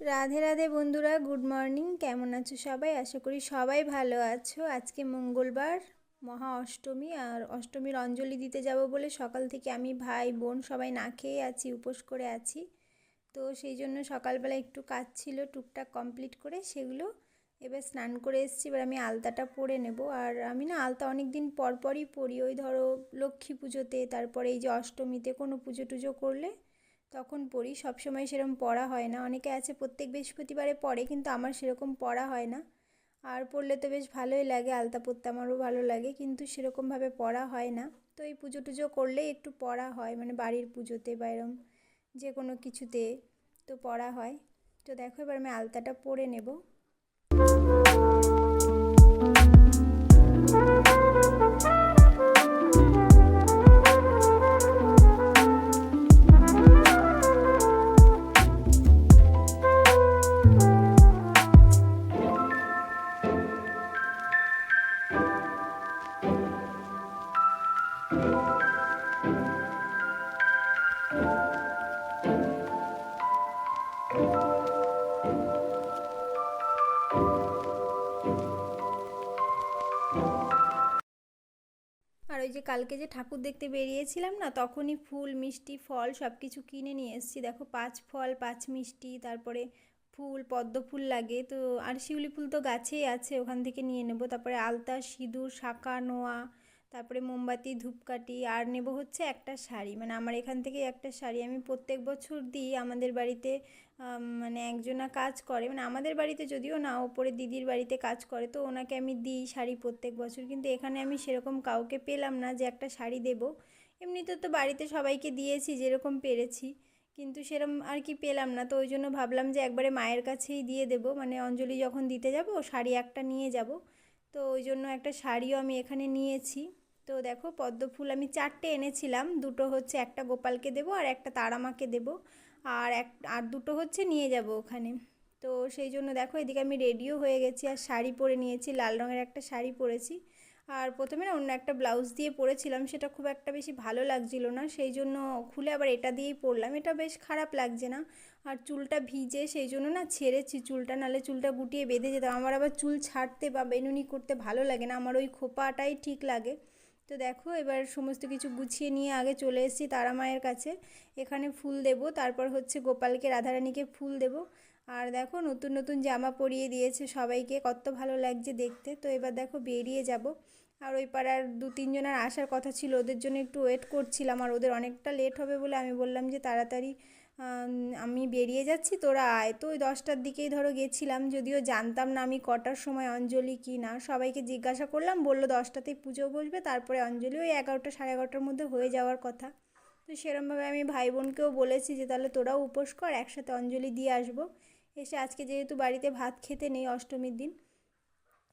রাধে রাধে বন্ধুরা, good morning. কেমন আছো সবাই? আশা করি সবাই ভালো আছো। আজকে মঙ্গলবার, মহা অষ্টমী, আর অষ্টমীর অঞ্জলি দিতে যাব বলে সকাল থেকে আমি ভাই, বোন সবাই না খেয়ে আছি, উপোস করে আছি। তো সেই জন্য সকালবেলা একটু কাজ ছিল, টুকটাক কমপ্লিট করে সেগুলো এবার স্নান করে এসেছি। এবার আমি আলতাটা পরে নেব। আর আমি না আলতা অনেক দিন পর পরই পরি। ওই ধরো লক্ষ্মী পুজোতে, তারপরে এই যে অষ্টমীতে কোনো পুজো টুজো করলে তখন পড়ি, সবসময় সেরকম পড়া হয় না। অনেকে আছে প্রত্যেক বৃহস্পতিবারে পড়ে, কিন্তু আমার সেরকম পড়া হয় না। আর পড়লে তো বেশ ভালোই লাগে, আলতা পড়তে আমারও ভালো লাগে, কিন্তু সেরকমভাবে পড়া হয় না। তো এই পুজো টুজো করলেই একটু পড়া হয় মানে বাড়ির পুজোতে বা এরম যে কোনো কিছুতে তো পড়া হয়। তো দেখো এবার আমি আলতাটা পরে নেব। আর ওই যে কালকে যে ঠাকুর দেখতে বেরিয়েছিলাম না, তখনই ফুল, মিষ্টি, ফল সব কিছু কিনে নিয়ে এসেছি। দেখো পাঁচ ফল, পাঁচ মিষ্টি, তারপরে ফুল, পদ্ম ফুল লাগে। তো আর শিউলি ফুল তো গাছেই আছে, ওখান থেকে নিয়ে নেব। তারপরে আলতা, সিঁদুর, শাঁখা, নোয়া তারপরে মোমবাতি, ধূপকাঠি, আর নেব হচ্ছে একটা শাড়ি। মানে আমার এখান থেকে একটা শাড়ি। আমি প্রত্যেক বছর দিই আমাদের বাড়িতে মানে একজনা কাজ করে। মানে আমাদের বাড়িতে যদিও না, ওপরে দিদির বাড়িতে কাজ করে, তো ওনাকে আমি দিই শাড়ি প্রত্যেক বছর। কিন্তু এখানে আমি সেরকম কাউকে পেলাম না যে একটা শাড়ি দেবো। এমনিতে তো বাড়িতে সবাইকে দিয়েছি, যেরকম পেরেছি। কিন্তু সেরম আর কি পেলাম না। তো ওই জন্য ভাবলাম যে একবারে মায়ের কাছেই দিয়ে দেবো। মানে অঞ্জলি যখন দিতে যাব, শাড়ি একটা নিয়ে যাব। তো ওই জন্য একটা শাড়িও আমি এখানে নিয়েছি। তো দেখো পদ্ম ফুল আমি চারটে এনেছিলাম। দুটো হচ্ছে একটা গোপালকে দেবো আর একটা তারামাকে দেবো। আর এক, আর দুটো হচ্ছে নিয়ে যাব ওখানে। তো সেই জন্য দেখো এদিকে আমি রেডিও হয়ে গেছি আর শাড়ি পরে নিয়েছি, লাল রঙের একটা শাড়ি পরেছি। আর প্রথমে না অন্য একটা ব্লাউজ দিয়ে পরেছিলাম, সেটা খুব একটা বেশি ভালো লাগছিল না। সেই জন্য খুলে আবার এটা দিয়েই পরলাম। এটা বেশ খারাপ লাগছে না। আর চুলটা ভিজে সেই জন্য না ছেড়েছি চুলটা নালে চুলটা গুটিয়ে বেঁধে যেতাম। আমার আবার চুল ছাড়তে বা বেনুনি করতে ভালো লাগে না। আমার ওই খোপাটাই ঠিক লাগে। তো দেখো, এবার সমস্ত কিছু গুছিয়ে নিয়ে আগে চলে এসেছি তারা মায়ের কাছে। এখানে ফুল দেব, তারপর হচ্ছে গোপালকে, রাধারানীকে ফুল দেব। আর দেখো, নতুন নতুন জামা পরিয়ে দিয়েছে সবাইকে, কত ভালো লাগছে দেখতে। তো এবার দেখো, বেরিয়ে যাব। আর ওই পাড়ার দু তিনজনের আসার কথা ছিল, ওদের জন্য একটু ওয়েট করছিলাম, আর ওদের অনেকটা লেট হবে বলে আমি বললাম যে তাড়াতাড়ি আমি বেরিয়ে যাচ্ছি, তোরা আয়। তো ওই দশটার দিকেই ধরো গেছিলাম, যদিও জানতাম না আমি কটার সময় অঞ্জলি কি না। সবাইকে জিজ্ঞাসা করলাম, বলল দশটাতেই পুজো বসবে, তারপরে অঞ্জলি ওই এগারোটা সাড়ে এগারোটার মধ্যে হয়ে যাওয়ার কথা। তো সেরমভাবে আমি ভাই বোনকেও বলেছি যে, তাহলে তোরাও উপোস কর, একসাথে অঞ্জলি দিয়ে আসব। এসে আজকে যেহেতু বাড়িতে ভাত খেতে নেই অষ্টমীর দিন,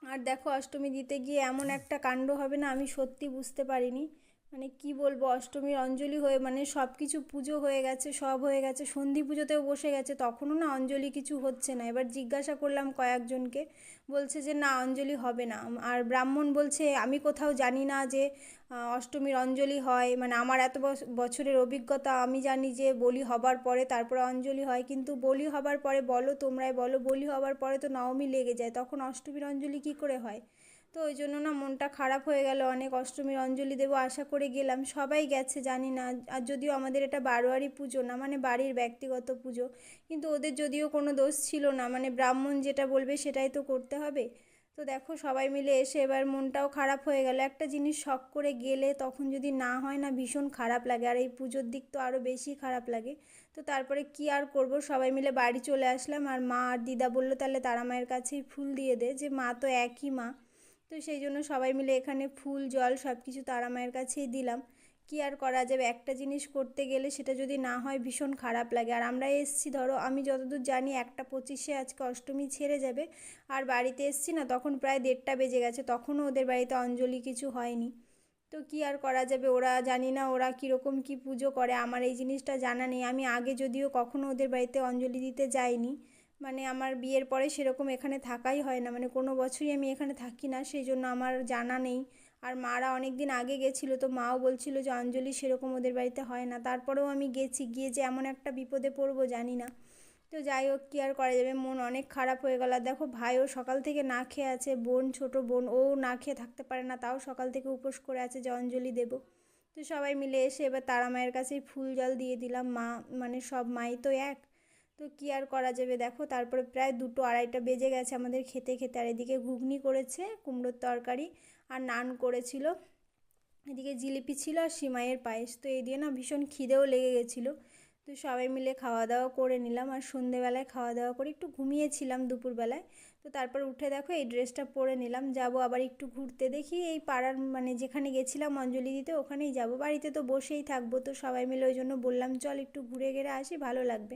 আর দেখো অষ্টমী দিতে গিয়ে এমন একটা কাণ্ড হবে না, আমি সত্যি বুঝতে পারিনি। মানে কি বলব, অষ্টমীর অঞ্জলি হয়ে মানে সব কিছু পুজো হয়ে গেছে, সব হয়ে গেছে, সন্ধি পুজোতেও বসে গেছে, তখনও না অঞ্জলি কিছু হচ্ছে না। এবার জিজ্ঞাসা করলাম কয়েকজনকে, বলছে যে না, অঞ্জলি হবে না। আর ব্রাহ্মণ বলছে, আমি কোথাও জানি না যে অষ্টমীর অঞ্জলি হয় মানে আমার এত বছরের অভিজ্ঞতা, আমি জানি যে বলি হবার পরে তারপরে অঞ্জলি হয়, কিন্তু বলি হবার পরে বলো তোমরাই বলো, বলি হবার পরে তো নবমী লেগে যায়, তখন অষ্টমীর অঞ্জলি কী করে হয়? তো ওই জন্য না মনটা খারাপ হয়ে গেল। অনেক অষ্টমীর অঞ্জলি দেবো আশা করে গেলাম। সবাই গেছে, জানি না। আর যদিও আমাদের এটা বারোয়ারি পুজো না মানে বাড়ির ব্যক্তিগত পুজো, কিন্তু ওদের যদিও কোনো দোষ ছিল না। মানে ব্রাহ্মণ যেটা বলবে সেটাই তো করতে হবে। তো দেখো সবাই মিলে এসে এবার মনটাও খারাপ হয়ে গেল। একটা জিনিস শখ করে গেলে তখন যদি না হয় না ভীষণ খারাপ লাগে। আর এই পুজোর দিক তো আরও বেশি খারাপ লাগে। তো তারপরে কি আর করব? সবাই মিলে বাড়ি চলে আসলাম। আর মা আর দিদা বলল, তাহলে তারা মায়ের কাছেই ফুল দিয়ে দে। যে মা তো একই মা। তো সেই জন্য সবাই মিলে এখানে ফুল, জল সব কিছু তারা মায়ের কাছেই দিলাম। কি আর করা যাবে? একটা জিনিস করতে গেলে সেটা যদি না হয় ভীষণ খারাপ লাগে। আর আমরা এসছি, ধরো, আমি যতদূর জানি একটা পঁচিশে আজকে অষ্টমী ছেড়ে যাবে। আর বাড়িতে এসছি না, তখন প্রায় দেড়টা বেজে গেছে। তখনও ওদের বাড়িতে অঞ্জলি কিছু হয়নি। তো কি আর করা যাবে? ওরা জানি না ওরা কীরকম কি পুজো করে। আমার এই জিনিসটা জানা নেই। আমি আগে যদিও কখনো ওদের বাড়িতে অঞ্জলি দিতে যাইনি। মানে আমার বিয়ের পরে সেরকম এখানে থাকাই হয় না। মানে কোনো বছরই আমি এখানে থাকি না, সেই জন্য আমার জানা নেই। আর মারা অনেক দিন আগে গেছিল, তো মাও বলছিল যে অঞ্জলি সেরকম ওদের বাড়িতে হয় না। তারপরেও আমি গেছি, গিয়ে যে এমন একটা বিপদে পড়ব জানি না। তো যাই হোক, কী আর করা যাবে? মন অনেক খারাপ হয়ে গেল। দেখো ভাইও সকাল থেকে না খেয়ে আছে, বোন, ছোট বোন, ও না খেয়ে থাকতে পারে না, তাও সকাল থেকে উপোস করে আছে যে অঞ্জলি দেবো। তো সবাই মিলে এসে এবার তারা মায়ের কাছেই ফুল জল দিয়ে দিলাম। মা মানে সব মাই তো এক। তো কী আর করা যাবে? দেখো, তারপরে প্রায় দুটো আড়াইটা বেজে গেছে আমাদের খেতে খেতে। আর এদিকে ঘুগনি করেছে, কুমড়োর তরকারি আর নান করেছিল। এদিকে জিলিপি ছিল আর সিমাইয়ের পায়েস। তো এই দিয়ে না ভীষণ খিদেও লেগে গেছিল। তো সবাই মিলে খাওয়া দাওয়া করে নিলাম। আর সন্ধেবেলায় খাওয়া দাওয়া করে একটু ঘুমিয়েছিলাম দুপুরবেলায়। তো তারপর উঠে দেখো এই ড্রেসটা পরে নিলাম। যাব আবার একটু ঘুরতে। দেখি এই পাড়ার মানে যেখানে গেছিলাম অঞ্জলি দিতে, ওখানেই যাব। বাড়িতে তো বসেই থাকব। তো সবাই মিলে ওই জন্য বললাম, চল একটু ঘুরে ঘেরে আসি, ভালো লাগবে।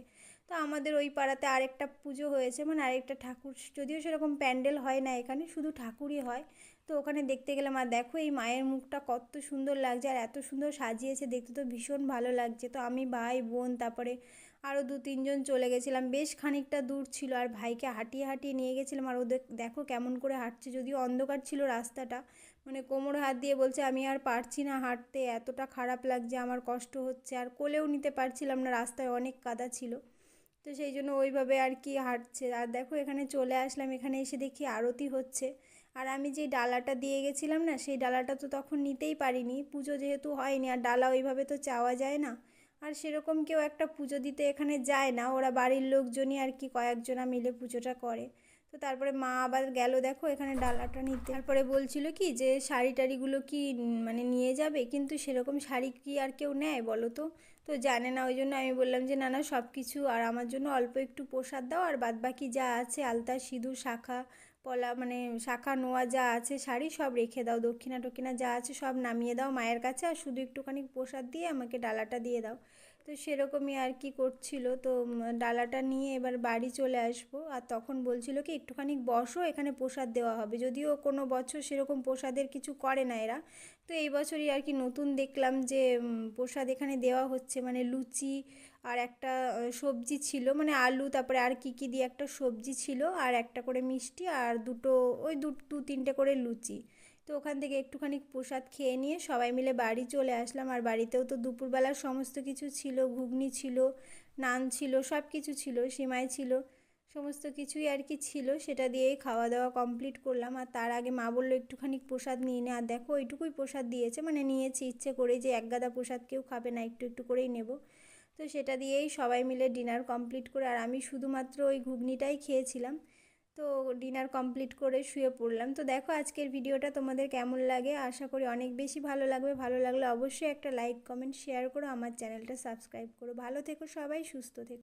তো আমাদের ওই পাড়াতে আরেকটা পুজো হয়েছে মানে আরেকটা ঠাকুর, যদিও সেরকম প্যান্ডেল হয় না এখানে, শুধু ঠাকুরই হয়। তো ওখানে দেখতে গেলাম, আর দেখো এই মায়ের মুখটা কত সুন্দর লাগছে, আর এত সুন্দর সাজিয়েছে, দেখতে তো ভীষণ ভালো লাগছে। তো আমি ভাই, বোন, তারপরে আরও দু তিনজন চলে গেছিলাম, বেশ খানিকটা দূর ছিল, আর ভাইকে হাঁটিয়ে হাঁটিয়ে নিয়ে গেছিলাম, আর ওদের দেখো কেমন করে হাঁটছে, যদিও অন্ধকার ছিল রাস্তাটা মানে কোমর হাত দিয়ে বলছে, আমি আর পারছি না হাঁটতে, এতটা খারাপ লাগছে, আমার কষ্ট হচ্ছে। আর কোলেও নিতে পারছিলাম না, রাস্তায় অনেক কাদা ছিল। তো সেই জন্য ওইভাবে আর কি হাঁটছে। আর দেখো এখানে চলে আসলাম, এখানে এসে দেখি আরতি হচ্ছে। আর আমি যে ডালাটা দিয়ে গেছিলাম না, সেই ডালাটা তো তখন নিতেই পারিনি। পুজো যেহেতু হয়নি, আর ডালা ওইভাবে তো চাওয়া যায় না। আর সেরকম কেউ একটা পুজো দিতে এখানে যায় না। ওরা বাড়ির লোকজনই আর কি কয়েকজনা মিলে পুজোটা করে। তো তারপরে মা আবার গেল দেখো এখানে ডালাটা নিতে। তারপরে বলছিল কি যে শাড়ি টাড়িগুলো কি মানে নিয়ে যাবে? কিন্তু সেরকম শাড়ি কি আর কেউ নেয় বলো তো? তো জানে না, ওই জন্য আমি বললাম যে, না না সব কিছু আর আমার জন্য অল্প একটু প্রসাদ দাও আর বাদ বাকি যা আছে, আলতা, সিঁদুর, শাখা, পলা মানে শাখা, নোয়া যা আছে, শাড়ি সব রেখে দাও দক্ষিণা টক্ষিণা যা আছে সব নামিয়ে দাও মায়ের কাছে আর শুধু একটুখানি প্রসাদ দিয়ে আমাকে ডালাটা দিয়ে দাও। তো সেরকমই আর কি করছিল। তো ডালাটা নিয়ে এবার বাড়ি চলে আসব। আর তখন বলছিল কি, একটুখানি বসো, এখানে প্রসাদ দেওয়া হবে। যদিও কোনো বছর সেরকম প্রসাদের কিছু করে না এরা। তো এই বছরই আর কি নতুন দেখলাম যে প্রসাদ এখানে দেওয়া হচ্ছে। মানে লুচি আর একটা সবজি ছিল। মানে আলু, তারপরে আর কী কী দিয়ে একটা সবজি ছিল। আর একটা করে মিষ্টি আর দুটো, ওই দু, তিনটে করে লুচি। তো ওখান থেকে একটুখানি প্রসাদ খেয়ে নিয়ে সবাই মিলে বাড়ি চলে আসলাম। আর বাড়িতেও তো দুপুরবেলার সমস্ত কিছু ছিল, ঘুগনি ছিল, নান ছিল সব কিছু ছিল, সিমাই ছিল, সমস্ত কিছুই আর কি ছিল। সেটা দিয়েই খাওয়া দাওয়া কমপ্লিট করলাম। আর তার আগে মা বলল, একটুখানি প্রসাদ নিয়ে নে। আর দেখো, ওইটুকুই প্রসাদ দিয়েছে। মানে নিয়েছি, ইচ্ছে করে যে এক গাদা প্রসাদ কেউ খাবে না, একটু একটু করেই নেব। তো সেটা দিয়েই সবাই মিলে ডিনার কমপ্লিট করে, আর আমি শুধুমাত্র ওই ঘুগনিটাই খেয়েছিলাম। তো ডিনার কমপ্লিট করে শুয়ে পড়লাম। তো দেখো আজকের ভিডিওটা তোমাদের কেমন লাগে? আশা করি অনেক বেশি ভালো লাগবে। ভালো লাগলে অবশ্যই একটা লাইক কমেন্ট শেয়ার করো। আমার চ্যানেলটা সাবস্ক্রাইব করো। ভালো থেকো সবাই, সুস্থ থেকো।